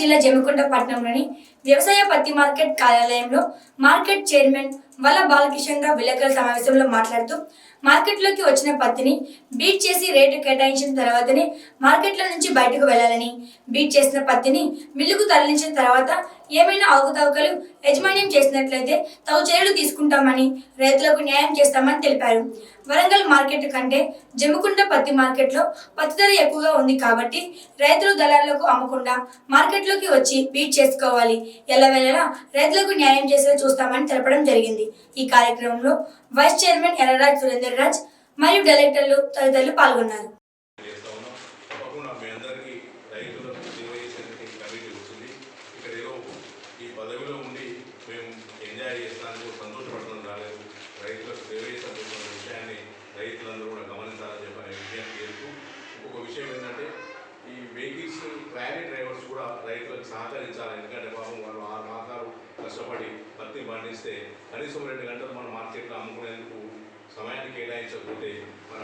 జిల్లా జమ్మికుంట పట్టణంలోని వ్యవసాయ పత్తి మార్కెట్ కార్యాలయంలో మార్కెట్ చైర్మన్ వల్ల బాలకిషన్ రావు విలేకరుల సమావేశంలో మాట్లాడుతూ మార్కెట్లోకి వచ్చిన పత్తిని బీట్ చేసి రేటు కేటాయించిన తర్వాతనే మార్కెట్లో నుంచి బయటకు వెళ్ళాలని బీట్ చేసిన పత్తిని మిల్లుకు తరలించిన తర్వాత ఏమైనా అవకతవకలు యజమాన్యం చేసినట్లయితే తగు చర్యలు తీసుకుంటామని రైతులకు న్యాయం చేస్తామని తెలిపారు. వరంగల్ మార్కెట్ కంటే జమ్మికుంట పత్తి మార్కెట్లో పత్తి ధర ఎక్కువగా ఉంది కాబట్టి రైతులు దళారులకు అమ్మకుండా మార్కెట్లోకి వచ్చి బీట్ చేసుకోవాలి. ఎల్లవేళలా రైతులకు న్యాయం చేసేలా చూస్తామని తెలపడం జరిగింది. ఈ కార్యక్రమంలో వైస్ చైర్మన్ ఎర్రరాజ్ సురేందర్ రాజ్ మరియు డైరెక్టర్లు తదితరులు పాల్గొన్నారు. అందరికీ రైతులకు చేసేందుకు ఈ ఇక్కడ ఈ పదవిలో ఉండి మేము ఎంజాయ్ చేస్తానికి సంతోషపడడం రాలేదు. రైతులకు సేవ చేస్తున్న విషయాన్ని రైతులందరూ కూడా గమనించాలని చెప్పని విజ్ఞప్తి చేస్తూ ఇంకొక విషయం ఏంటంటే ఈ వెహికల్స్ ట్రాలీ డ్రైవర్స్ కూడా రైతులకు సహకరించాలి. ఎందుకంటే పాపం వాళ్ళు ఆరు మాసాలు కష్టపడి పత్తి పండిస్తే కనీసం రెండు గంటలు మన మార్కెట్లో అమ్ముకునేందుకు సమయాన్ని కేటాయించకపోతే మన